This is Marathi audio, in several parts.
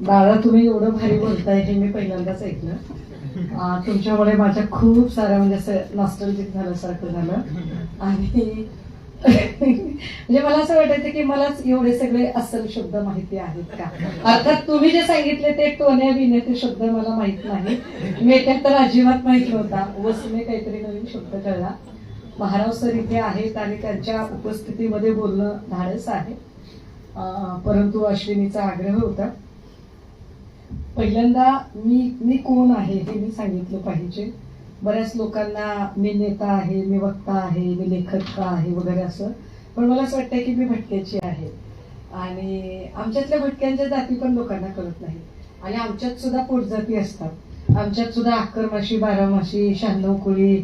दादा तुम्ही एवढं भारी बोलताय हे मी पहिल्यांदाच ऐकलं. तुमच्यामुळे माझ्या खूप साऱ्या म्हणजे असं नॉस्टॉलजिक झाल्यासारखं झालं. आणि म्हणजे मला असं वाटायचं की मलाच एवढे सगळे असल शब्द माहिती आहेत का? अर्थात तुम्ही जे सांगितले ते टोन्या बिने ते शब्द मला माहीत नाही. मेट्यात तर अजिबात माहीत नव्हता. वसुने काहीतरी नवीन शब्द कळला. महाराव सर इथे आहेत आणि त्यांच्या उपस्थितीमध्ये बोलणं धाडस आहे. परंतु अश्विनीचा आग्रह होता. पहिल्यांदा मी मी कोण आहे हे मी सांगितलं पाहिजे. बऱ्याच लोकांना मी नेता आहे मी वक्ता आहे मी लेखक आहे वगैरे असं. पण मला असं वाटतं की मी भटक्याची आहे. आणि आमच्यातल्या भटक्यांच्या जाती पण लोकांना कळत नाही. आणि आमच्यात सुद्धा पोटजाती असतात. आमच्यात सुद्धा अक्करमाशी बारामाशी शहाण्णव कोळी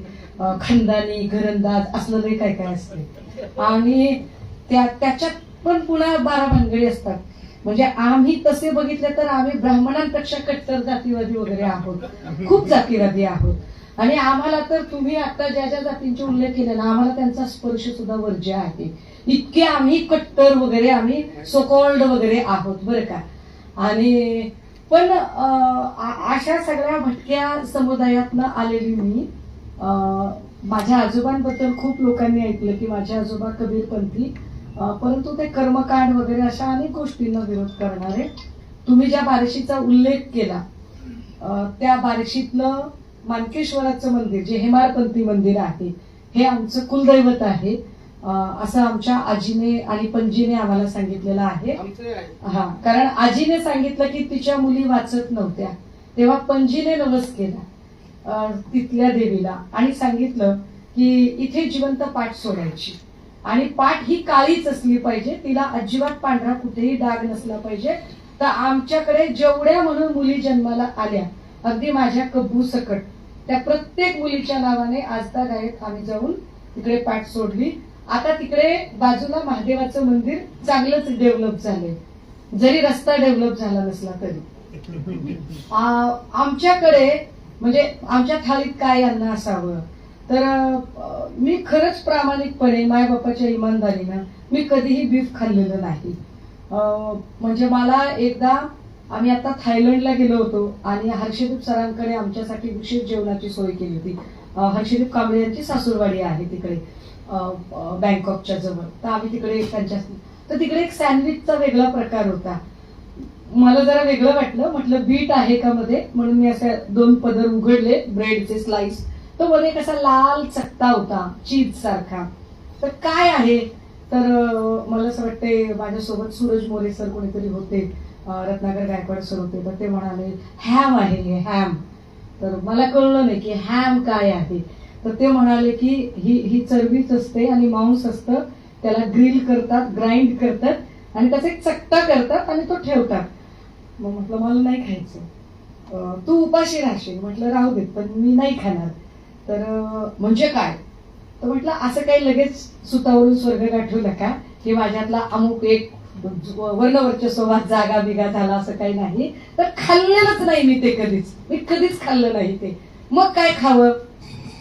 खंदानी घरंदाज असलं लई काय काय असते आणि त्या त्याच्यात पण पुन्हा बारा भानगडी असतात. म्हणजे आम्ही तसे बघितले तर आम्ही ब्राह्मणांपेक्षा कट्टर जातीवादी वगैरे आहोत. खूप जातीवादी आहोत. आणि आम्हाला तर तुम्ही आता ज्या ज्या जातींचे उल्लेख केले ना आम्हाला त्यांचा स्पर्श सुद्धा वर्ज्य आहे. इतके आम्ही कट्टर वगैरे आम्ही सोकॉल्ड वगैरे आहोत बरं का? आणि पण अशा सगळ्या भटक्या समुदायातनं आलेली मी. माझ्या आजोबांबद्दल खूप लोकांनी ऐकलं की माझे आजोबा कबीरपंथी. परंतु ते कर्मकांड वगैरे अशा अनेक गोष्टींना विरोध करणारे तुम्ही ज्या बार्शीचा उल्लेख केला त्या बार्शीतलं मानकेश्वराचं मंदिर जे हेमारपंथी मंदिर आहे हे आमचं कुलदैवत आहे. असं आमच्या आजीने आणि पणजीने आम्हाला सांगितलेलं आहे. हा कारण आजीने सांगितलं की तिच्या मुली वाचत नव्हत्या. तेव्हा पणजीने नवस केला तिथल्या देवीला आणि सांगितलं की इथे जिवंत पाठ सोडायची. आणि पाठ ही काळीच असली पाहिजे तिला अजिबात पांढरा कुठेही डाग नसला पाहिजे. तर आमच्याकडे जेवढ्या म्हणून मुली जन्माला आल्या अगदी माझ्या कब्बू सकट त्या प्रत्येक मुलीच्या नावाने आजता गायक आम्ही जाऊन तिकडे पाठ सोडली. आता तिकडे बाजूला महादेवाचं मंदिर चांगलंच डेव्हलप झालंय. जरी रस्ता डेव्हलप झाला नसला तरी. आमच्याकडे म्हणजे आमच्या थाळीत काय अन्न असावं? तर मी खरंच प्रामाणिकपणे मायबापाच्या इमानदारीनं मी कधीही बीफ खाल्लेलं नाही. म्हणजे मला एकदा आम्ही आता थायलंडला गेलो होतो आणि हर्षदीप सरांकडे आमच्यासाठी विशेष जेवणाची सोय केली होती. हर्षदीप कांबळे यांची सासूरवाडी आहे तिकडे बँकॉकच्या जवळ. तर आम्ही तिकडे त्यांच्या तर तिकडे एक सँडविचचा वेगळा प्रकार होता. मला जरा वेगळं वाटलं म्हटलं बीट आहे का मध्ये? म्हणून मी असे दोन पदर उघडले ब्रेडचे स्लाइस तो मध्ये कसा लाल चकता होता चीज सारखा तर काय आहे? तर मला असं वाटते माझ्यासोबत सूरज मोरे सर कोणीतरी होते रत्नागर रत्नाकर गायकवाड सर होते तर ते म्हणाले हॅम आहे हे हॅम तर मला कळलं नाही की हॅम काय आहे. तर ते म्हणाले की ही ही चरबीच असते आणि मांस असतं त्याला ग्रिल करतात ग्राइंड करतात आणि त्याचा एक चकटा करतात आणि तो ठेवतात. मग म्हटलं मला नाही खायचं. तू उपाशी राहशील. म्हटलं राहू देत पण मी नाही खाणार. तर म्हणजे काय? तर म्हटलं असं काही लगेच सुतावरून स्वर्ग गाठवलं का की माझ्यातला अमुक एक वर्णवर्चस्वात जागा बिगा झाला असं काही नाही. तर खाल्लेलंच नाही मी ते कधीच. मी कधीच खाल्लं नाही ते. मग काय खावं?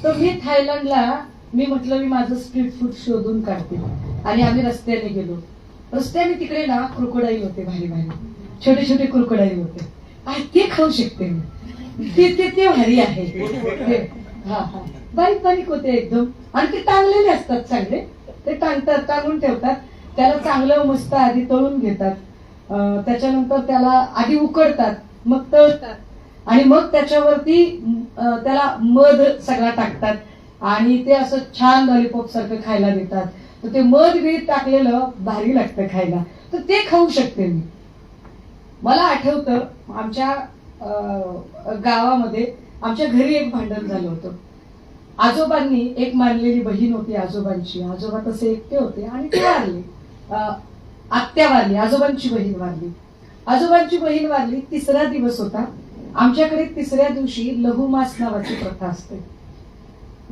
तर मी थायलंडला मी म्हटलं मी माझं स्ट्रीट फूड शोधून काढते. आणि आम्ही रस्त्याने गेलो. रस्त्याने तिकडे ना क्रोकोडाईल होते भारी भारी. छोटे छोटे क्रोकोडाईल होते. आणि ते खाऊ शकते मी. ते ते भारी आहे. बारीक बारीक होते एकदम. आणि ते टांगलेले असतात चांगले. ते टांगतात टांगून ठेवतात. त्याला चांगलं मस्त आधी तळून घेतात. त्याच्यानंतर त्याला आधी उकडतात मग तळतात. आणि मग त्याच्यावरती त्याला मध सगळा टाकतात. आणि ते असं छान लॉलीपॉप सारखं खायला देतात. तर ते मध बीत टाकलेलं भारी लागतं खायला. तर ते खाऊ शकते मी. मला आठवतं आमच्या अं, गावामध्ये आमच्या घरी एक भांडण झालं होतं. आजोबांनी एक मानलेली बहीण होती आजोबांची. आजोबा तसे एकटे होते आणि ते वारले. आत्या वारली आजोबांची बहीण वारली. आजोबांची बहीण वारली तिसरा दिवस होता. आमच्याकडे तिसऱ्या दिवशी लघुमास नावाची प्रथा असते.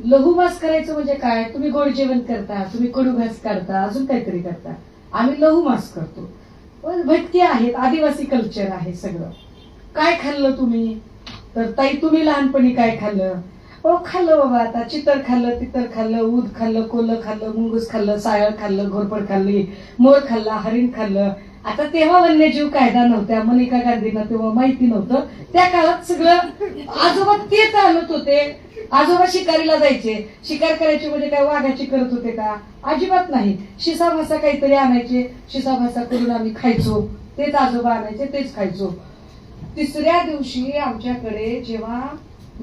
लघुमास करायचं म्हणजे काय? तुम्ही गोड जेवण करता तुम्ही कडू घास काढता अजून काहीतरी करता. आम्ही लघुमास करतो. पण भटके आहेत आदिवासी कल्चर आहे सगळं. काय खाल्लं तुम्ही? तर ताई तुम्ही लहानपणी काय खाल्लं? हो खाल्लं बाबा आता चितर खाल्लं तितर खाल्लं ऊद खाल्लं कोलं खाल्लं मुंगूस खाल्लं सायळ खाल्लं घोरपड खाल्ली मोर खाल्ला हरिण खाल्लं. आता तेव्हा वन्यजीव कायदा नव्हत्या मनिका गांधींना तेव्हा माहिती नव्हतं. त्या काळात सगळं आजोबा तेच आणत होते. आजोबा शिकारीला जायचे. शिकार करायचे म्हणजे काय वाघाची करत होते का? अजिबात नाही. शिसा भासा काहीतरी आणायचे. शिसा भासा करून आम्ही खायचो. तेच आजोबा आणायचे तेच खायचो. तिसऱ्या दिवशी आमच्याकडे जेव्हा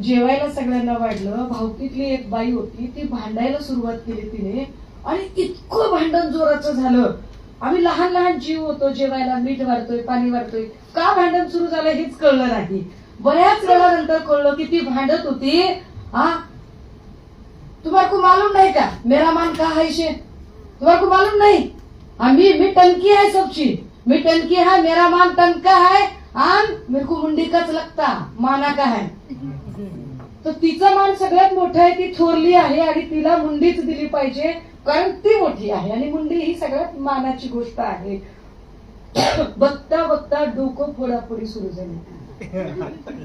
जेवायला सगळ्यांना वाढलं भावकीतली एक बाई होती ती भांडायला सुरुवात केली तिने. आणि इतकं भांडण जोराचं झालं. आम्ही लहान लहान जीव होतो जेवायला मीठ वाढतोय पाणी वाढतोय. का भांडण सुरू झालं हेच कळलं नाही. बऱ्याच वेळानंतर कळलं की ती भांडत होती. हा? तुम्हाला को मालूम नाही का? मेरा मान का है शे तुम्हारे को मालूम नाही? आम्ही मी टंकी आहे सबची. मी टंकी है मेरा मान टंका है. आन मेरे को काच लगता माना का है तर तिचं मान सगळ्यात मोठं आहे ती थोरली आहे आणि तिला मुंडीच दिली पाहिजे कारण ती मोठी आहे आणि मुंडी ही सगळ्यात मानाची गोष्ट आहे. बघता बघता डोकं फोडाफोडी सुरू झाली.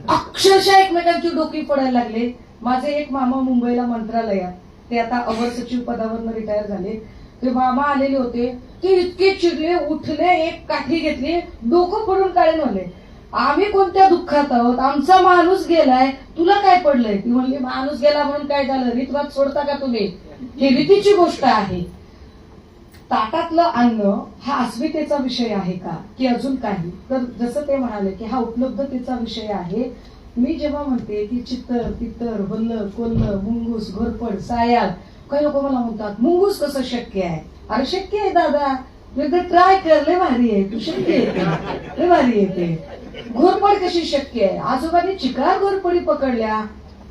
अक्षरशः एकमेकांची डोकी फोडायला लागले. माझे एक मामा मुंबईला मंत्रालयात. ते आता अवर सचिव पदावरनं रिटायर झाले. ते मामा आलेले होते ते इतके चिडले उठले एक काठी घेतली डोकं पडून काळे म्हणले आम्ही कोणत्या दुःखात आहोत? आमचा माणूस गेलाय तुला काय पडलंय? ती म्हणली माणूस गेला म्हणून काय झालं? रीतवाद सोडता का तुम्ही? ही रीतीची गोष्ट आहे. ताटातलं अन्न हा अस्मितेचा विषय आहे का? की अजून काही? तर जसं ते म्हणाले की हा उपलब्धतेचा विषय आहे. मी जेव्हा म्हणते की चित्तर पितर वल्ल कोल्ल मुंगूस घोरपड सायाल काही लोक मला म्हणतात? मुंगूस कसं शक्य आहे? अरे शक्य आहे दादा. तू एकदा ट्राय कर लय भारी आहे तू शक्य आहे ते. लय भारी आहे ते. घोरपड कशी शक्य आहे? आजोबांनी चिकार घोरपडी पकडल्या.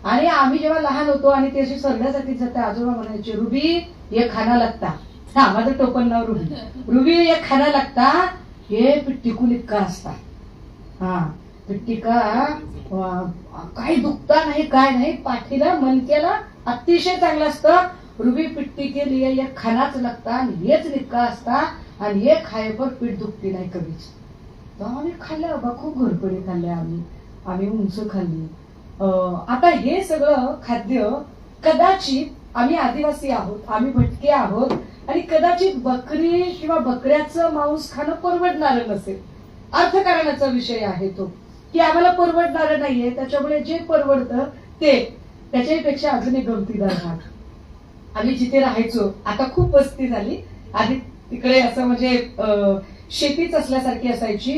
आणि आम्ही जेव्हा लहान होतो आणि ते अशी सरण्यासाठी जाते आजोबा म्हणायचे रुबी ये खाना लागता. हा माझं टोपण नाव रुबी. रुबी ये खाना लागता. हे पिट्टिकूल इतका असता हा पिट्टिका काही दुखता नाही काय नाही. पाठीला मनक्याला अतिशय चांगलं असतं. रुबी पिट्टी के लिए ये खानाच लागता आणि हेच निक्का असता आणि हे खाय पर पीठ दुखती नाही कधीच. तर आम्ही खाल्ल्या बाबा खूप घरपडे खाल्ले आम्ही. आम्ही उंच खाल्ली. अं, आता हे सगळं खाद्य कदाचित आम्ही आदिवासी आहोत आम्ही भटके आहोत आणि कदाचित बकरी किंवा बकऱ्याचं मांस खाणं परवडणारं नसेल. अर्थकारणाचा विषय आहे तो की आम्हाला परवडणारं नाहीये त्याच्यामुळे जे परवडतं ते त्याच्यापेक्षा अजून एक गमतीदार भाग आम्ही जिथे राहायचो आता खूप वस्ती झाली. आधी तिकडे असं म्हणजे शेतीच असल्यासारखी असायची.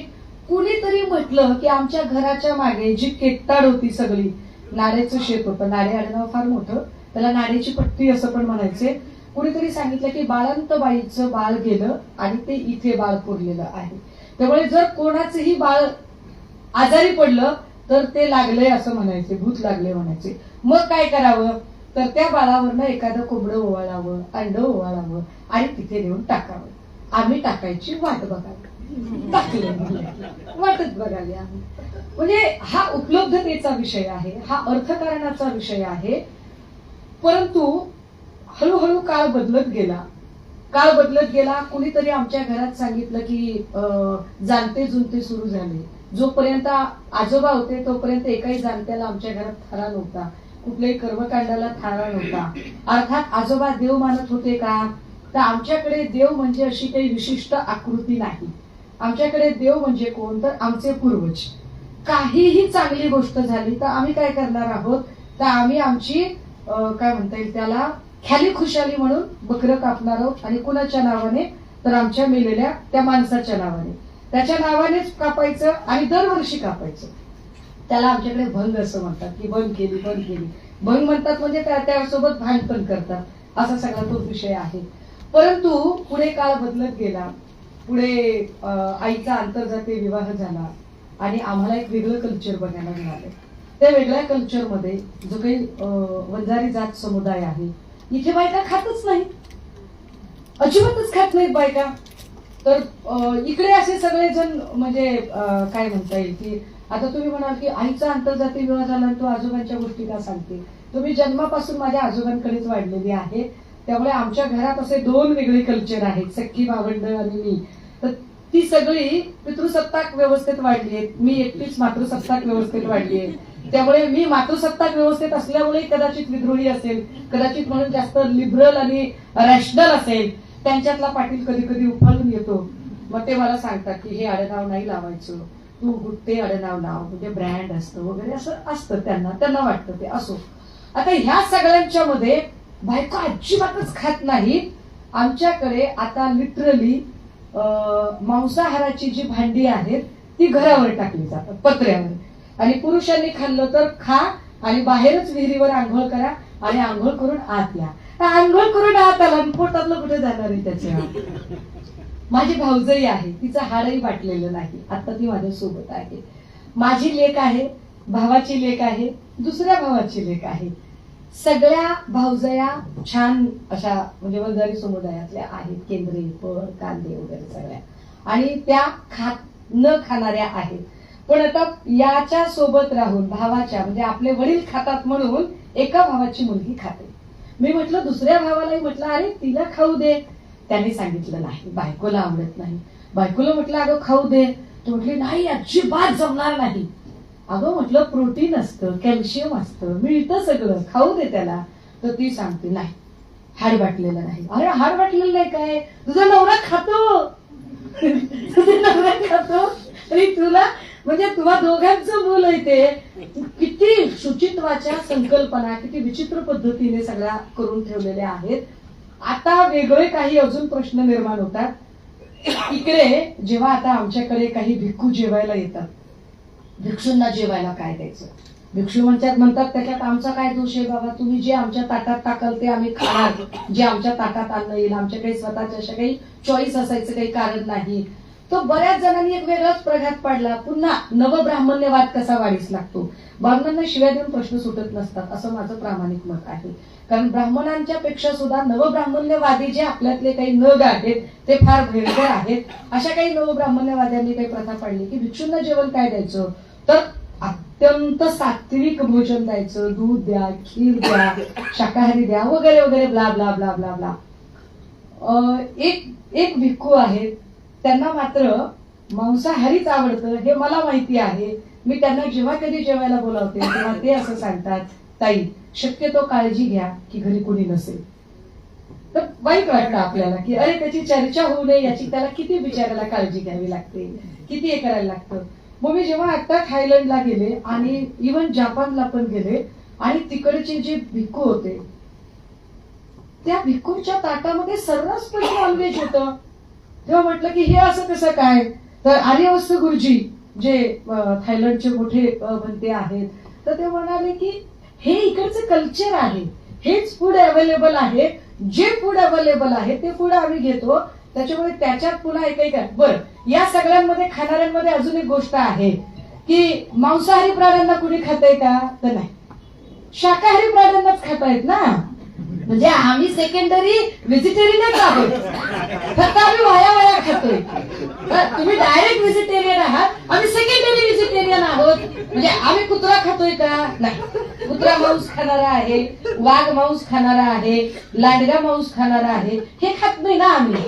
कुणीतरी म्हटलं की आमच्या घराच्या मागे जी केताड होती सगळी नाड्याचं शेत होतं. नारे आडनाव फार मोठं. त्याला नाड्याची पट्टी असं पण म्हणायचे. कुणीतरी सांगितलं की बाळंत बाईचं बाळ गेलं आणि ते इथे बाळ पुरलेलं आहे. त्यामुळे जर कोणाचंही बाळ आजारी पडलं तर ते लागलंय असं म्हणायचे भूत लागले म्हणायचे. मग काय करावं? तर त्या बाळावरनं एखादं कोंबडं ओवाळावं अंड ओवाळावं आणि तिथे नेऊन टाकावं. आम्ही टाकायची वाट बघावी. टाकलं वाटत बघावी आम्ही. म्हणजे हा उपलब्धतेचा विषय आहे हा अर्थकारणाचा विषय आहे. परंतु हळूहळू काळ बदलत गेला. काळ बदलत गेला कुणीतरी आमच्या घरात सांगितलं की जाणते जुनते सुरू झाले. जोपर्यंत आजोबा होते तोपर्यंत एकाही जाणत्याला आमच्या घरात थारा नव्हता. कुठल्याही कर्मकांडाला थारा नव्हता. अर्थात आजोबा देव मानत होते का? तर आमच्याकडे देव म्हणजे अशी काही विशिष्ट आकृती नाही. आमच्याकडे देव म्हणजे कोण? तर आमचे पूर्वज. काहीही चांगली गोष्ट झाली तर आम्ही काय करणार आहोत? तर आम्ही आमची काय म्हणता येईल त्याला? ख्याली खुशाली म्हणून बकरं कापणार आहोत आणि कुणाच्या नावाने? तर आमच्या मेलेल्या त्या माणसाच्या नावाने. त्याच्या नावानेच कापायचं आणि दरवर्षी कापायचं. त्याला आमच्याकडे भंग असं म्हणतात की भंग केली भंग केली. भंग म्हणतात म्हणजे त्या त्यासोबत भांड पण करतात. असा सगळा तो विषय आहे. परंतु पुढे काळ बदलत गेला. पुढे आईचा आंतरजातीय विवाह झाला आणि आम्हाला एक वेगळं कल्चर बघायला मिळालं. त्या वेगळ्या कल्चरमध्ये जो काही अं, वंजारी जात समुदाय आहे इथे बायका खातच नाही अजिबातच खात नाहीत बायका. तर इकडे असे सगळेजण म्हणजे काय म्हणता येईल की आता तुम्ही म्हणाल की आईचा आंतरजातीय विवाह झाला तो आजोबांच्या गोष्टी का सांगते? तुम्ही जन्मापासून माझ्या आजोबांकडेच वाढलेली आहे त्यामुळे आमच्या घरात असे दोन वेगळे कल्चर आहेत सख्खी भावंड आणि मी. तर ती सगळी पितृसत्ताक व्यवस्थेत वाढली आहेत. मी एकटीच मातृसत्ताक व्यवस्थेत वाढली आहे. त्यामुळे मी मातृसत्ताक व्यवस्थेत असल्यामुळे कदाचित विद्रोही असेल कदाचित म्हणून जास्त लिबरल आणि रॅशनल असेल. त्यांच्यातला पाटील कधी कधी उफाळून येतो. मग ते मला सांगतात की हे आडनाव नाही लावायचं. गुट्टे अडनाव लाव म्हणजे ब्रँड असतं वगैरे असं असतं त्यांना त्यांना वाटतं ते असो. आता ह्या सगळ्यांच्या मध्ये बायको अजिबातच खात नाही. आमच्याकडे आता लिटरली मांसाहाराची जी भांडी आहेत ती घरावर टाकली जातात पत्र्यावर. आणि पुरुषांनी खाल्लं तर खा आणि बाहेरच विहिरीवर आंघोळ करा आणि आंघोळ करून आत या. आंघोळ करून आत आला पोटातलं कुठे जाणार आहे त्याच्या माझी भाऊजई आहे तिचं हाडही वाटलेलं नाही. आता ती माझ्या सोबत आहे. माझी लेख आहे भावाची लेख आहे दुसऱ्या भावाची लेख आहे. सगळ्या भाऊजया छान अशा म्हणजे वंजारी समुदायातल्या आहेत केंद्रे फळ कांदे वगैरे सगळ्या. आणि त्या खात न खाणाऱ्या आहेत. पण आता याच्या सोबत राहून भावाच्या म्हणजे आपले वडील खातात म्हणून एका भावाची मुलगी खाते. मी म्हटलं दुसऱ्या भावालाही म्हटलं अरे तिला खाऊ दे. त्यांनी सांगितलं नाही. बायकोला आवडत नाही. बायकोला म्हटलं अगं खाऊ दे. तो म्हटली नाही अजिबात जमणार नाही. अगं म्हटलं प्रोटीन असतं कॅल्शियम असतं मिळतं सगळं खाऊ दे त्याला. तर ती सांगते नाही हाड वाटलेलं नाही. अरे हाड वाटलेलं नाही काय? तुझा नवरा खातो. तुझा नवरा खातो. आणि तुला म्हणजे तुला दोघांचं मूल आहे ते. किती शुचित्वाच्या संकल्पना किती विचित्र पद्धतीने सगळ्या करून ठेवलेल्या आहेत. आता वेगळे काही अजून प्रश्न निर्माण होतात. इकडे जेव्हा आता आमच्याकडे काही भिक्खू जेवायला येतात. भिक्षूंना जेवायला काय द्यायचं? भिक्षू म्हणतात म्हणतात त्याच्यात आमचा काय दोष आहे बाबा? तुम्ही जे आमच्या ताटात टाकाल ते आम्ही खाणार. जे आमच्या ताटात अन्न येईल आमच्या काही स्वतःच्या अशा काही चॉईस असायचं काही कारण नाही. तो बऱ्याच जणांनी एक वेगळाच प्रघात पाडला. पुन्हा नवब्राह्मण्यवाद कसा वाढीस लागतो? ब्राह्मणांना शिव्या देऊन प्रश्न सुटत नसतात असं माझं प्रामाणिक मत आहे. कारण ब्राह्मणांच्या पेक्षा सुद्धा नवब्राह्मण्यवादी जे आपल्यातले काही नग आहेत ते फार भयंकर आहेत. अशा काही नवब्राह्मण्यवाद्यांनी काही प्रथा पाडली की भिक्षूंना जेवण काय द्यायचं? तर अत्यंत सात्विक भोजन द्यायचं. दूध द्या खीर द्या शाकाहारी द्या वगैरे वगैरे blah blah blah blah blah अं, एक एक भिक्खू आहेत. त्यांना मात्र मांसाहारीच आवडतं. हे मला माहिती आहे. मी त्यांना जेव्हा कधी जेवायला बोलावते तेव्हा ते असं सांगतात. ताई शक्यतो काळजी घ्या की घरी कोणी नसेल. तर वाईट वाटलं आपल्याला की अरे त्याची चर्चा होऊ नये याची त्याला किती बिचारायला काळजी घ्यावी लागते? किती हे करायला लागतं? मग मी जेव्हा आता थायलंडला गेले आणि इवन जपानला पण गेले आणि तिकडचे जे भिक्खू होते त्या भिक्खूच्या ताटामध्ये सर्रासपणे नॉनव्हेज होतं. तेव्हा म्हटलं की हे असं कसं काय? तर आर्यवस्त गुरुजी जे थायलंडचे मोठे अं, आहेत तर ते म्हणाले की हे इकडचं कल्चर आहे. हेच फूड अवेलेबल आहे. जे फूड अवेलेबल आहे ते फूड आम्ही घेतो. त्याच्यामुळे त्याच्यात पुन्हा एक एक बरं या सगळ्यांमध्ये खाणाऱ्यांमध्ये अजून एक गोष्ट आहे की मांसाहारी प्राण्यांना कुणी खातंय का तर नाही. शाकाहारी प्राण्यांनाच खाता येत ना? म्हणजे आम्ही सेकंडरी व्हेजिटेरियन आहोत. फक्त आम्ही वाया वाया खातोय. तर तुम्ही डायरेक्ट व्हेजिटेरियन आहात. आम्ही सेकंडरी व्हेजिटेरियन आहोत. म्हणजे आम्ही कुत्रा खातोय का? नाही. कुत्रा मांस खाणारा आहे वाघ मांस खाणारा आहे लांडगा मांस खाणारा आहे. हे खात नाही ना आम्ही.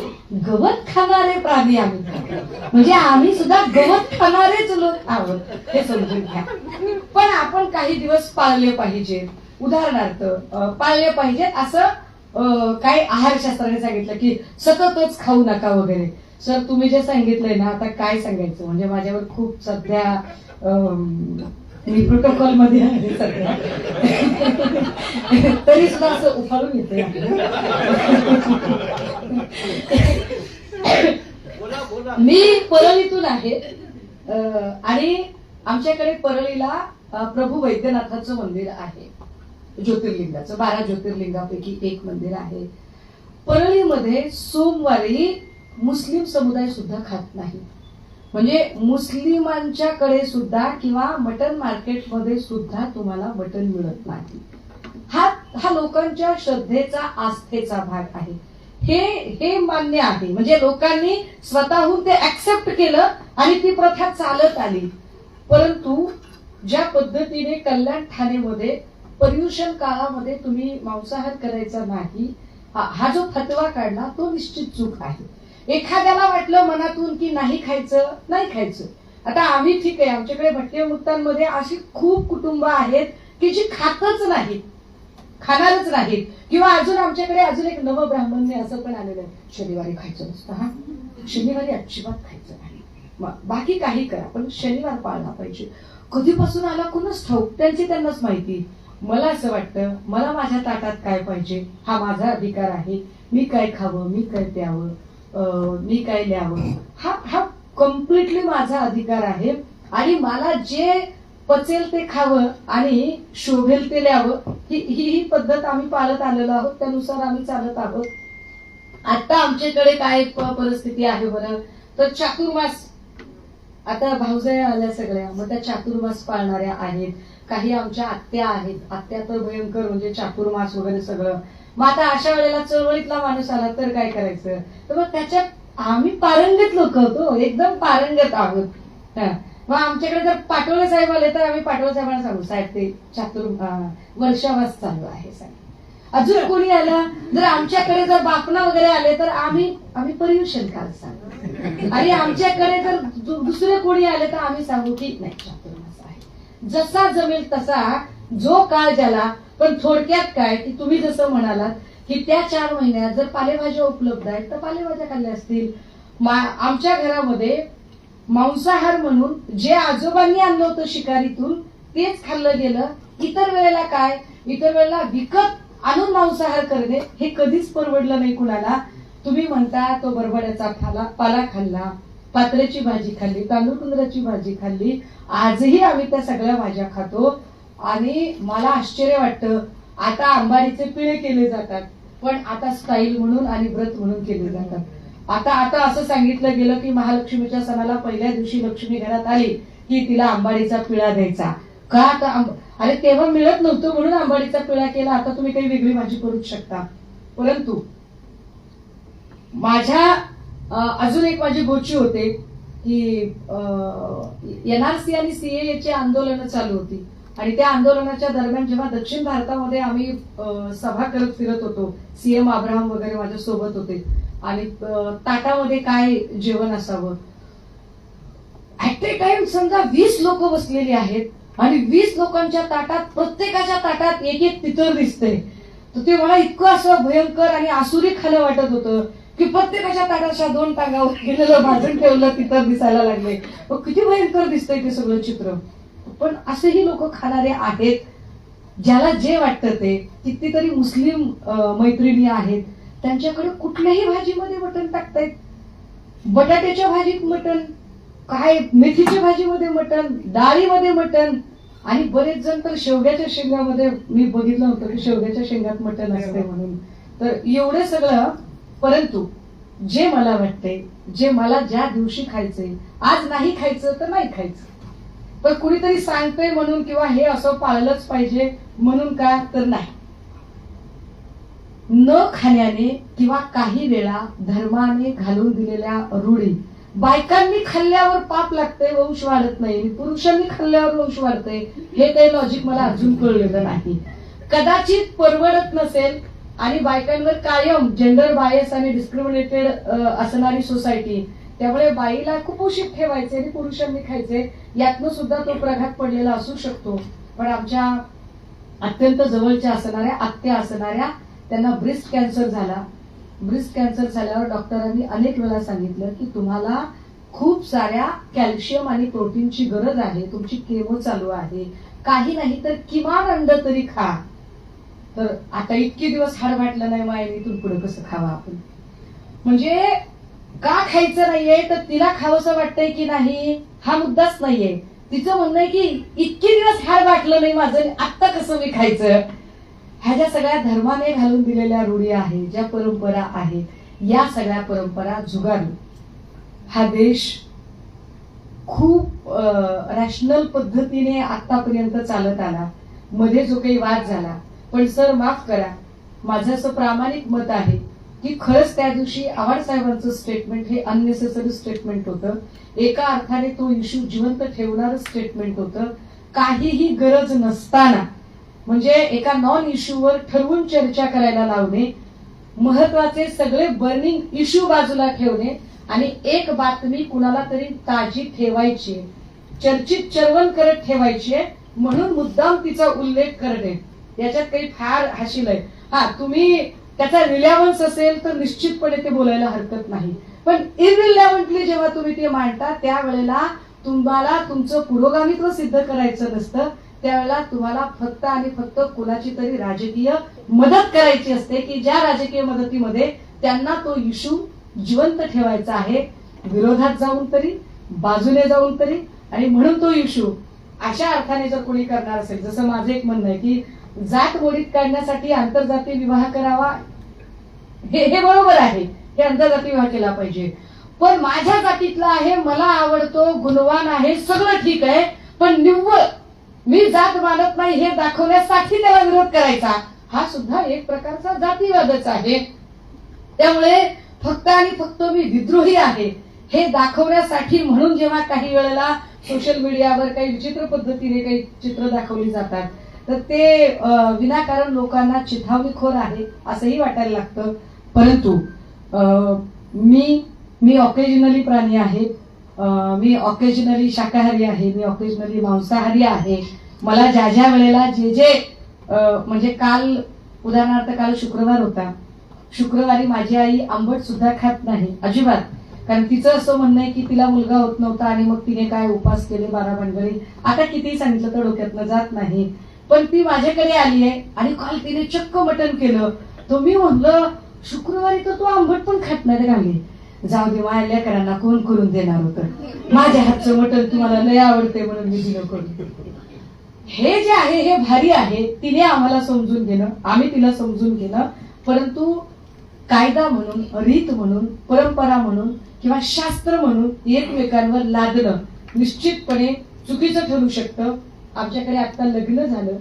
गवत खाणारे प्राणी आम्ही. म्हणजे आम्ही सुद्धा गवत खाणारेच लोक आहोत. हे समजून घ्या. पण आपण काही दिवस पाळले पाहिजे. उदाहरणार्थ पाळले पाहिजेत असं काही आहारशास्त्राने सांगितलं की सततच खाऊ नका वगैरे. सर तुम्ही जे सांगितलंय ना आता काय सांगायचं? म्हणजे माझ्यावर खूप सध्या मी प्रोटोकॉलमध्ये आहे सध्या. तरी सुद्धा असं उफाळून येते मी परळीतून आहे. आणि आमच्याकडे परळीला प्रभू वैद्यनाथाचं मंदिर आहे. ज्योतिर्लिंगाचं. बारा ज्योतिर्लिंगापैकी एक मंदिर आहे. परळीमध्ये सोमवारी मुस्लिम समुदाय सुद्धा खात नाही. म्हणजे मुस्लिमांच्याकडे सुद्धा किंवा मटन मार्केटमध्ये सुद्धा तुम्हाला मटन मिळत नाही. हा हा लोकांच्या श्रद्धेचा आस्थेचा भाग आहे. हे हे मान्य आहे. म्हणजे लोकांनी स्वतःहून ते ऍक्सेप्ट केलं आणि ती प्रथा चालत आली. परंतु ज्या पद्धतीने कल्याण ठाणेमध्ये पर्युषण काळामध्ये तुम्ही मांसाहार करायचा नाही हा जो फतवा काढला तो निश्चित चूक आहे. एखाद्याला वाटलं मनातून की नाही खायचं नाही खायचं. आता आम्ही ठीक आहे आमच्याकडे भटके अशी खूप कुटुंब आहेत की जी खातच नाहीत खाणारच नाहीत. किंवा अजून आमच्याकडे अजून एक नव ब्राह्मण्य असं पण आलेलं आहे. शनिवारी खायचं नसतं हा? शनिवारी अजिबात खायचं नाही. बाकी काही करा पण शनिवार पाळला पाहिजे. कधीपासून आला कोणच ठाऊक? त्यांची त्यांनाच माहिती. मला असं वाटतं मला माझ्या ताटात काय पाहिजे हा माझा अधिकार आहे. मी काय खावं मी काय प्यावं अं, मी काय लिहावं हा हा कम्प्लिटली माझा अधिकार आहे. आणि मला जे पचेल ते खावं आणि शोभेल ते लिहावं ही ही ही पद्धत आम्ही पाळत आलेलो आहोत त्यानुसार आम्ही चालत आहोत. आता आमच्याकडे काय परिस्थिती आहे बरं? तर चातुर्मास आता भाऊजया आल्या सगळ्या मग त्या चातुर्मास पाळणाऱ्या आहेत. काही आमच्या आत्या आहेत. आत्या तर भयंकर म्हणजे चातुर्मास वगैरे सगळं. मग आता अशा वेळेला चळवळीतला माणूस आला तर काय करायचं? तर मग त्याच्यात आम्ही पारंगत लोक होतो. एकदम पारंगत आहोत. मग आमच्याकडे जर पाटोळे साहेब आले तर आम्ही पाटोळे साहेबांना सांगू साहेब ते चातुर वर्षावास चालू आहे साहेब. अजून कोणी आलं? जर आमच्याकडे जर बापना वगैरे आले तर आम्ही आम्ही पर्युषण काल सांगू. आणि आमच्याकडे जर दुसरे कोणी आले तर आम्ही सांगू की नाही जसा जमेल तसा जो काळ ज्याला पण थोडक्यात काय की तुम्ही जसं म्हणालात की त्या चार महिन्यात जर पालेभाज्या उपलब्ध आहेत तर पालेभाज्या खाल्ल्या असतील. आमच्या घरामध्ये मांसाहार म्हणून जे आजोबांनी आणलं होतं शिकारीतून तेच खाल्लं गेलं. इतर वेळेला काय? इतर वेळेला विकत आणून मांसाहार करणे हे कधीच परवडलं नाही कुणाला. तुम्ही म्हणता तो बरबड्याचा पाला पाला खाल्ला. पात्र्याची भाजी खाल्ली तांदूळ कुंदराची भाजी खाल्ली. आजही आम्ही त्या सगळ्या भाज्या खातो. आणि मला आश्चर्य वाटतं आता आंबाडीचे पिळे केले जातात पण आता स्टाईल म्हणून आणि व्रत म्हणून केले जातात. आता आता असं सांगितलं गेलं की महालक्ष्मीच्या सणाला पहिल्या दिवशी लक्ष्मी घरात आली की तिला आंबाडीचा पिळा द्यायचा. का आता अरे तेव्हा मिळत नव्हतं म्हणून आंबाडीचा पिळा केला. आता तुम्ही काही वेगळी भाजी करूच शकता. परंतु माझ्या अजून एक माझी गोची होते की एनआरसी आणि सीए ची आंदोलनं चालू होती. आणि त्या आंदोलनाच्या दरम्यान जेव्हा दक्षिण भारतामध्ये आम्ही सभा करत फिरत होतो सीएम आब्राहम वगैरे माझ्या सोबत होते. आणि ताटामध्ये काय जेवण असावं? ऍट ए टाइम समजा वीस लोक बसलेली आहेत आणि वीस लोकांच्या ताटात प्रत्येकाच्या ताटात एक एक पितर दिसते तर ते मला इतकं असं भयंकर आणि आसुरी खालं वाटत होतं की प्रत्येकाच्या ताटाच्या दोन टांगावर गेलेलं भाजून ठेवलं पितर दिसायला लागले. मग किती भयंकर दिसतंय ते सगळं चित्र. पण असेही लोक खाणारे आहेत ज्याला जे वाटतं ते. कितीतरी मुस्लिम मैत्रिणी आहेत त्यांच्याकडे कुठल्याही भाजीमध्ये मटण टाकतायत. बटाट्याच्या भाजीत मटण काय मेथीच्या भाजीमध्ये मटण डाळीमध्ये मटण. आणि बरेच जण तर शेवग्याच्या शेंगामध्ये मी बघितलं होतं की शेवग्याच्या शेंगात मटण असते म्हणून. तर एवढं सगळं परंतु जे मला वाटते जे मला ज्या दिवशी खायचंय आज नाही खायचं तर नाही खायचं. पण कुणीतरी सांगतंय म्हणून किंवा हे असं पाळलंच पाहिजे म्हणून का तर नाही. न खाण्याने किंवा काही वेळा धर्माने घालून दिलेल्या रूढी बायकांनी खाल्ल्यावर पाप लागतंय वंश वाढत नाही पुरुषांनी खाल्ल्यावर वंश वाढते हे काही लॉजिक मला अजून कळलेलं नाही. कदाचित परवडत नसेल आणि बायकांवर कायम जेंडर बायस आणि डिस्क्रिमिनेटेड असणारी सोसायटी त्यामुळे बाईला खूप उशीत ठेवायचे आणि पुरुषांनी खायचे. यातनं सुद्धा तो प्रघात पडलेला असू शकतो. पण आमच्या अत्यंत जवळच्या असणाऱ्या आत्या असणाऱ्या त्यांना ब्रेस्ट कॅन्सर झाला. ब्रेस्ट कॅन्सर झाल्यावर डॉक्टरांनी अनेक वेळा सांगितलं की तुम्हाला खूप साऱ्या कॅल्शियम आणि प्रोटीनची गरज आहे. तुमची केमो चालू आहे. काही नाही तर किमान अंड तरी खा. तर आता इतके दिवस हाड वाटलं नाही मायने इथून पुढे कसं खावं आपण? म्हणजे का खायचं नाहीये तर तिला खावंसं वाटतंय की नाही? हा मुद्दाच नाहीये. तिचं म्हणणं आहे की इतके दिवस हाड वाटलं नाही माझं आत्ता कसं मी खायचं? ह्या ज्या सगळ्या धर्माने घालून दिलेल्या रूढी आहेत ज्या परंपरा आहेत या सगळ्या परंपरा जुगारून हा देश खूप रॅशनल पद्धतीने आतापर्यंत चालत आला. मध्ये जो काही वाद झाला पण सर माफ करा. माझं असं प्रामाणिक मत आहे की खरंच त्या दिवशी आव्हाड साहेबांचं स्टेटमेंट हे अननेसेसरी स्टेटमेंट होतं. एका अर्थाने तो इश्यू जिवंत ठेवणारं स्टेटमेंट होतं. काहीही गरज नसताना. म्हणजे एका नॉन इश्यूवर ठरवून चर्चा करायला लावणे महत्त्वाचे सगळे बर्निंग इश्यू बाजूला ठेवणे आणि एक बातमी कुणाला तरी ताजी ठेवायची चर्चित चर्वण करत ठेवायची आहे, म्हणून मुद्दाम तिचा उल्लेख करणे. याच्यात काही फार हाशील आहे हा तुम्ही त्याचा रिलेव्हन्स असेल तर निश्चितपणे ते बोलायला हरकत नाही. पण इरिलेव्हंटली जेव्हा तुम्ही ते मांडता त्यावेळेला तुम्हाला तुमचं पुरोगामित्व सिद्ध करायचं नसतं. त्यावेळेला तुम्हाला फक्त आणि फक्त कुणाची तरी राजकीय मदत करायची असते की ज्या राजकीय मदतीमध्ये त्यांना तो इशू जिवंत ठेवायचा आहे. विरोधात जाऊन तरी बाजूने जाऊन तरी आणि म्हणून तो इशू अशा अर्थाने जर कोणी करणार असेल जसं माझं एक म्हणणं आहे की जात मोडीत काढण्यासाठी आंतरजातीय विवाह करावा. हे हे बरोबर आहे. हे आंतरजातीय विवाह केला पाहिजे. पण माझ्या जातीतला आहे मला आवडतो गुणवान आहे सगळं ठीक आहे. पण निव्वळ मी जात मानत नाही हे दाखवण्यासाठी त्याला विरोध करायचा. हा सुद्धा एक प्रकारचा जातीवादच आहे. त्यामुळे फक्त आणि फक्त मी विद्रोही आहे. हे दाखवण्यासाठी म्हणून जेव्हा काही वेळेला सोशल मीडियावर काही विचित्र पद्धतीने काही चित्र दाखवली जातात तर ते विनाकारण लोकांना चिथावणीखोर आहे असंही वाटायला लागतं. परंतु मी मी ऑकेजनली प्राणी आहे. मी ऑकेजनली शाकाहारी आहे. मी ऑकेजनली मांसाहारी आहे. मला ज्या ज्या वेळेला जे जे म्हणजे काल उदाहरणार्थ काल शुक्रवार होता. शुक्रवारी माझी आई आंबट सुद्धा खात नाही अजिबात. कारण तिचं असं म्हणणं आहे की तिला मुलगा होत नव्हता आणि मग तिने काय उपास केले बारा भानगडी आता कितीही सांगितलं तर डोक्यातनं जात नाही. पण ती माझ्याकडे आली आहे. आणि काल तिने चक्क मटण केलं. तो मी म्हणलं शुक्रवारी तर तू आंबट पण खात नाही जाऊ दे माझ्या लेकरांना कोण करून देणार होतं? माझ्या हातचं मटण तुम्हाला लय आवडते म्हणून मी दिलं करून हे जे आहे हे भारी आहे. तिने आम्हाला समजून घेणं आम्ही तिला समजून घेणं. परंतु कायदा म्हणून रीत म्हणून परंपरा म्हणून किंवा शास्त्र म्हणून एकमेकांवर लादणं निश्चितपणे चुकीचं ठरू शकतं. आमच्याकडे आता लग्न झालं.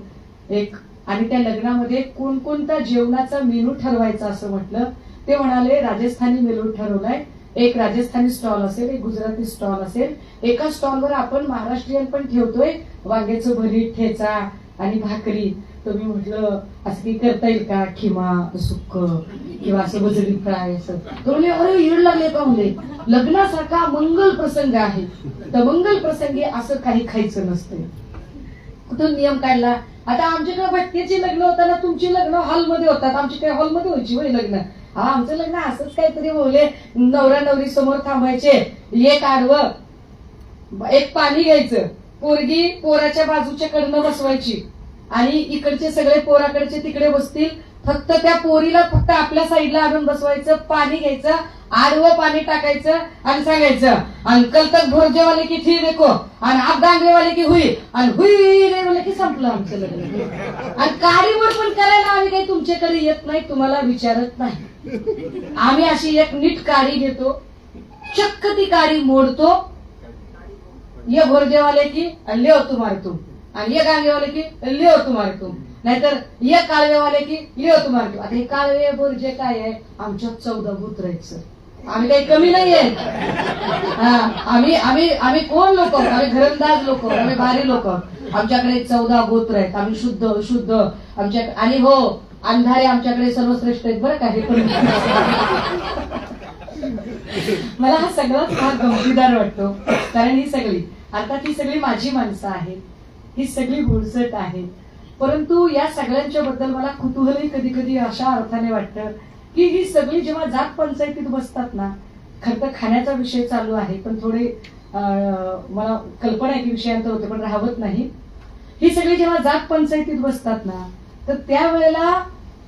एक आणि त्या लग्नामध्ये कोणकोणता जेवणाचा मेनू ठरवायचा असं म्हटलं ते म्हणाले राजस्थानी मेनू ठरवलाय. एक राजस्थानी स्टॉल असेल एक गुजराती स्टॉल असेल. एका स्टॉलवर आपण महाराष्ट्रीयन पण ठेवतोय वांग्याचं भरीत ठेचा आणि भाकरी. तर मी म्हटलं असं काही करता येईल का? खिमा सुक्क किंवा असं बजरी फ्राय असं. तर म्हणले अरे येड लागले का लग्नासारखा मंगल प्रसंग आहे. तर मंगल प्रसंगी असं काही खायचं नसतंय. कुठून नियम काढला? आता आमच्याकडे भटकेची लग्न होताना तुमची लग्न हॉलमध्ये होतात. आमची काही हॉलमध्ये व्हायची होय लग्न. हा आमचं लग्न असंच काहीतरी बोलले नवरा नवरी समोर थांबायचे. एक आडवं एक पाणी घ्यायचं. पोरगी पोराच्या बाजूच्या कडनं बसवायची. आणि इकडचे सगळे पोराकडचे तिकडे बसतील. फक्त त्या पोरीला फक्त आपल्या साईडला आणून बसवायचं पाणी घ्यायचं. आडवं पाणी टाकायचं आणि सांगायचं आणि कल तक भोरजेवाले की ठीक देखो आणि आप डांगरेवाले की हुई आणि हुई रे की संपलं आमचं लग्न. आणि काडीवर पण करायला आम्ही काही तुमच्याकडे येत नाही तुम्हाला विचारत नाही. आम्ही अशी एक नीट काडी घेतो चक्क ती काडी मोडतो ये भोरजेवाले की लिओ तुम्हाला तुम आणि ये गांगेवाले की लिओ तुम्हारे तुम नाहीतर ये काळवेवाले की लिओ तुम्हाला तुम आता हे काळवे भोरजे काय आहे? आमच्या चौदा भूत राहायचं. आम्ही काही कमी नाहीये. हा आम्ही आम्ही आम्ही कोण लोक? आम्ही घरंदाज लोक आम्ही भारी लोक. आमच्याकडे चौदा गोत्र आहेत. आम्ही शुद्ध शुद्ध. आमच्या आणि हो अंधारे आमच्याकडे सर्वश्रेष्ठ आहेत बरं का? हे पण मला हा सगळा फार गमतीदार वाटतो. कारण ही सगळी आता ती सगळी माझी माणसं आहेत. ही सगळी गुळसट आहेत. परंतु या सगळ्यांच्या बद्दल मला कुतूहलही कधी कधी अशा अर्थाने वाटतं की ही सगळी जेव्हा जात पंचायतीत बसतात ना खरं तर खाण्याचा विषय चालू आहे पण थोडे मला कल्पना आहे की विषयांतर होते पण राहवत नाही. ही सगळी जेव्हा जात पंचायतीत बसतात ना तर त्यावेळेला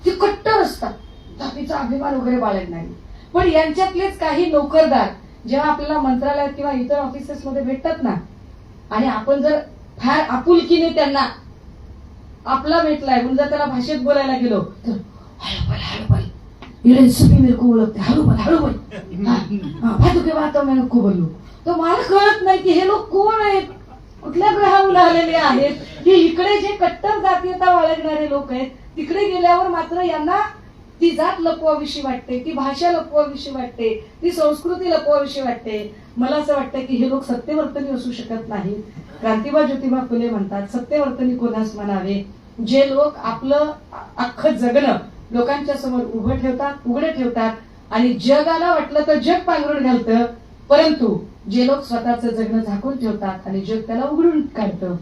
ती कट्टर असतात जातीचा अभिमान वगैरे बाळगत नाही. पण यांच्यातलेच काही नोकरदार जेव्हा आपल्याला मंत्रालयात किंवा इतर ऑफिसेस मध्ये भेटतात ना आणि आपण जर फार आपुलकीने त्यांना आपला भेटलाय म्हणून जर त्याला भाषेत बोलायला गेलो तर हळू बोल हळू सभी मेरे को बोलते हळू बोल हळू बोल हा, हा, भाई तुके बात मैं नको तर मला कळत नाही की हे लोक कोण आहेत कुठल्या ग्रहाहून आलेले आहेत की इकडे जे कट्टर जातीयता बाळगणारे लोक आहेत तिकडे गेल्यावर मात्र यांना ती जात लपवाविषयी वाटते ती भाषा लपवाविषयी वाटते ती संस्कृती लपवाविषयी वाटते मला असं वाटतं की हे लोक सत्यवर्तनी असू शकत नाहीत क्रांतिबा ज्योतिबा फुले म्हणतात सत्यवर्तनी कोणास म्हणावे जे लोक आपलं अख्खं जगणं लोकांच्या समोर उभं ठेवतात उघडं ठेवतात. आणि जगाला वाटलं तर जग पांघरून घालतं. परंतु जे लोक स्वतःचं जगणं झाकून ठेवतात आणि जग त्याला उघडून काढतं.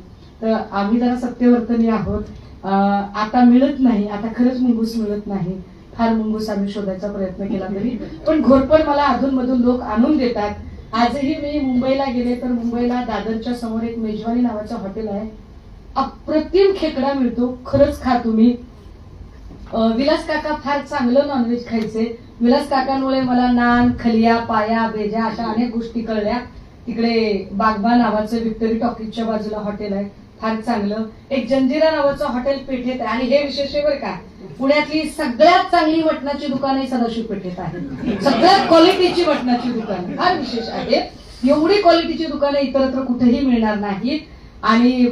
तर आम्ही जरा सत्यवर्तनी आहोत. आता मिळत नाही. आता खरंच मुंगूस मिळत नाही. फार मुंगूस आम्ही शोधायचा प्रयत्न केला तरी. पण घोरपड मला अधून मधून लोक आणून देतात. आजही मी मुंबईला गेले तर मुंबईला दादरच्या समोर एक मेजवानी नावाचं हॉटेल आहे. अप्रतिम खेकडा मिळतो. खरंच खा तुम्ही. विलास काका फार चांगलं नॉनव्हेज खायचे. विलास काकांमुळे मला नान खलिया पाया बेजा अशा अनेक गोष्टी कळल्या. तिकडे बागबा नावाचं विक्टोरी टॉकीजच्या बाजूला हॉटेल आहे. फार चांगलं. एक जंजिरा नावाचं हॉटेल पेठेत आहे. आणि हे विशेष बरं का पुण्यातली सगळ्यात चांगली मटणाची दुकाने सदाशिव पेठेत आहेत सगळ्यात क्वालिटीची मटणाची दुकान फार विशेष आहे. एवढी क्वालिटीची दुकानं इतरत्र कुठेही मिळणार नाहीत. आणि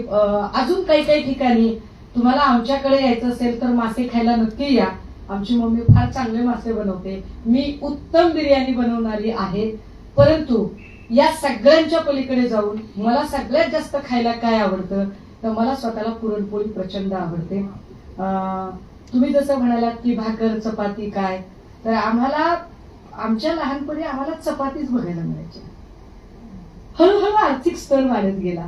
अजून काही काही ठिकाणी तुम्हाला आमच्याकडे यायचं असेल तर मासे खायला नक्की या. आमची मम्मी फार चांगले मासे बनवते. मी उत्तम बिर्याणी बनवणारी आहे. परंतु या सगळ्यांच्या पलीकडे जाऊन मला सगळ्यात जास्त खायला काय आवडतं? तर मला स्वतःला पुरणपोळी प्रचंड आवडते. अं, तुम्ही जसं म्हणालात की भाकर चपाती काय? तर आम्हाला आमच्या लहानपणी आम्हाला चपातीच बघायला मिळायची हळूहळू आर्थिक स्तर वाढत गेला.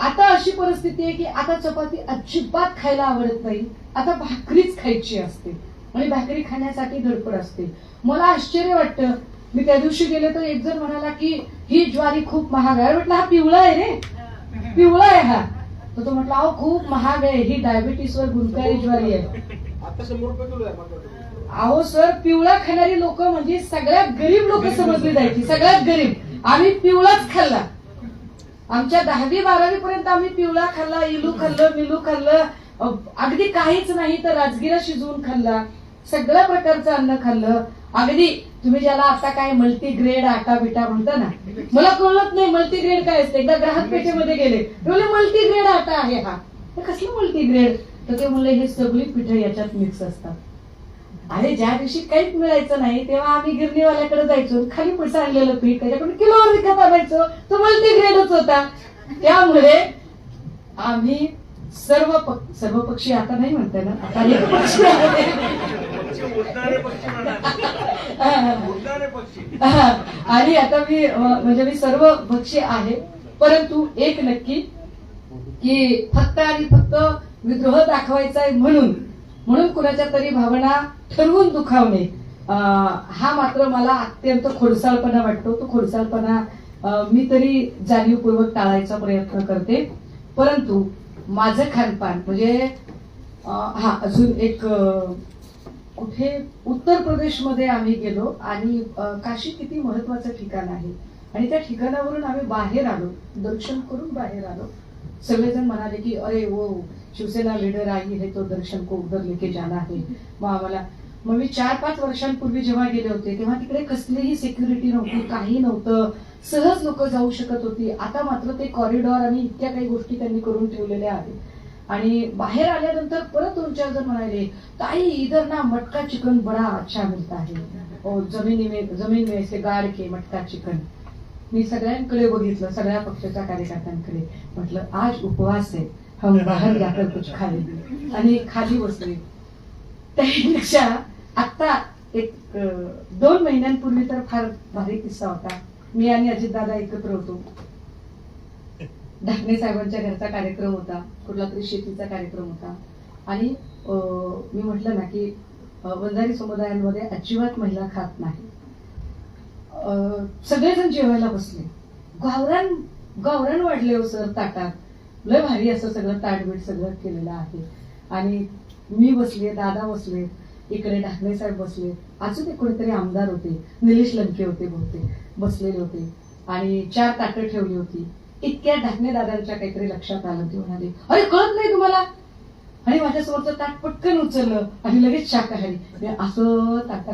आता अशी परिस्थिती आहे की आता चपाती अजिबात खायला आवडत नाही. आता भाकरीच खायची असते. आणि भाकरी खाण्यासाठी धडपड असते. मला आश्चर्य वाटतं. मी त्या दिवशी गेले तर एक जण म्हणाला की ही ज्वारी खूप महाग आहे. म्हटलं हा पिवळा आहे रे. पिवळा आहे हा. तर तो म्हटला अहो खूप महाग आहे. ही डायबिटीस वर गुणकारी ज्वारी आहे. अहो सर पिवळा खाणारी लोक म्हणजे सगळ्यात गरीब लोक समजली जायची. सगळ्यात गरीब. आम्ही पिवळाच खाल्ला. आमच्या दहावी बारावी पर्यंत आम्ही पिवळा खाल्ला इलू खाल्लं मिलू खाल्लं. अगदी काहीच नाही तर राजगिरा शिजवून खाल्ला. सगळ्या प्रकारचं अन्न खाल्लं. अगदी तुम्ही ज्याला आता काय मल्टीग्रेड आटा बिटा म्हणता ना मला कळत नाही मल्टीग्रेड काय असते. एकदा ग्राहक पेठेमध्ये गेले म्हणजे मल्टीग्रेड आटा आहे हा. तर कसलं मल्टीग्रेड तर ते म्हणले हे सगळी पिठं याच्यात मिक्स असतात. आणि ज्या दिवशी काहीच मिळायचं नाही तेव्हा आम्ही गिरणीवाल्याकडे जायचो. खाली पैसा आणलेलं पीठ त्याच्याकडून किलोवर विकत आणायचो तो मल्टीग्रेडच होता. त्यामुळे आम्ही सर्व पक- सर्व पक्षी आता नाही म्हणते ना आता एक पक्षी. पक्षी पक्षी. पक्षी. आणि आता मी म्हणजे मी सर्व भक्षी आहे. परंतु एक नक्की की फक्त आणि फक्त विद्रोह दाखवायचा आहे म्हणून म्हणून कुणाच्या तरी भावना ठरवून दुखावणे हा मात्र मला अत्यंत खोडसाळपणा वाटतो. तो खोडसाळपणा मी तरी जाणीवपूर्वक टाळायचा प्रयत्न करते. परंतु माझं खानपान म्हणजे हा अजून एक कुठे उत्तर प्रदेशमध्ये आम्ही गेलो आणि काशी किती महत्वाचं ठिकाण आहे. आणि त्या ठिकाणावरून आम्ही बाहेर आलो दर्शन करून बाहेर आलो. सगळेजण म्हणाले की अरे वो शिवसेना लीडर आई है तो दर्शन को उधर लेके जाना है मग आम्हाला मग मी चार पाच वर्षांपूर्वी जेव्हा गेले होते तेव्हा तिकडे कसलीही सिक्युरिटी नव्हती काही नव्हतं. सहज लोक जाऊ शकत होती. आता मात्र ते कॉरिडॉर आणि इतक्या काही गोष्टी त्यांनी करून ठेवलेल्या आहेत. आणि बाहेर आल्यानंतर परत दोन चार जण म्हणाले ताई इधर ना मटका चिकन बड़ा अच्छा मिलता आहे जमिनी में जमीन में से गाड़ के मटका चिकन. मी सगळ्यांकडे बघितलं सगळ्या पक्षाच्या कार्यकर्त्यांकडे. म्हटलं आज उपवास आहे. हम बाहर जाकर कुछ खाले. आणि खाली बसले. त्यापेक्षा आता एक दोन महिन्यांपूर्वी तर फार भारी किस्सा होता. मी आणि अजितदादा एकत्र होतो. ढाकणे साहेबांच्या घरचा कार्यक्रम होता. कुठला तरी शेतीचा कार्यक्रम होता. आणि अं, मी म्हटलं ना की अं, समुदायांमध्ये अजिबात महिला खात नाही. अं, सगळेजण जेवायला बसले. गावरान गावरान वाढले हो सर ताटात. लय भारी असं सगळं ताटबीट सगळं केलेलं आहे. आणि मी बसले दादा बसले इकडे ढाकणे साहेब बसले अजून एक कोणीतरी आमदार होते निलेश लंके होते बहुतेक बसलेले होते. आणि चार ताटं ठेवली होती. इतक्या ढाकणे दादांच्या काहीतरी लक्षात आलं ते म्हणाले अरे कळत नाही तुम्हाला? आणि माझ्यासमोरचं ताट पटकन उचललं आणि लगेच शाकाहारी मी असं ताटा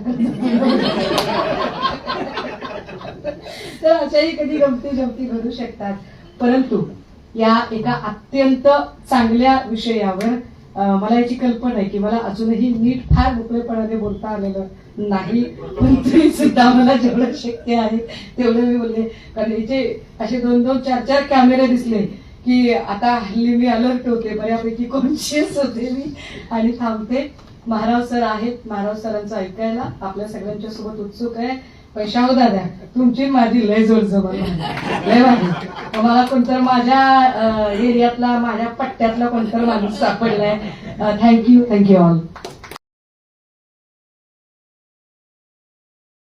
तर अशाही कधी गमती जमती घडू शकतात. परंतु या एका अत्यंत चांगल्या विषयावर मला याची कल्पना आहे की मला अजूनही नीट फार मोकळेपणाने बोलता आलेलं नाही. पण तरी सुद्धा मला जेवढं शक्य आहे तेवढं मी बोलले. कारण जे असे दोन दोन चार चार कॅमेरे दिसले की आता हल्ली मी अलर्ट होते. बऱ्यापैकी कॉन्शियस होते मी. आणि थांबते. महाराव सर आहेत. महाराव सरांचं ऐकायला आपल्या सगळ्यांच्या सोबत उत्सुक आहे. पण शाहू दादा तुमची माझी लय जोड जवळ लय भारी. मला कोणतर माझ्या एरियातला माझ्या पट्ट्यातला कोणतर माणूस सापडलाय. Thank you thank you all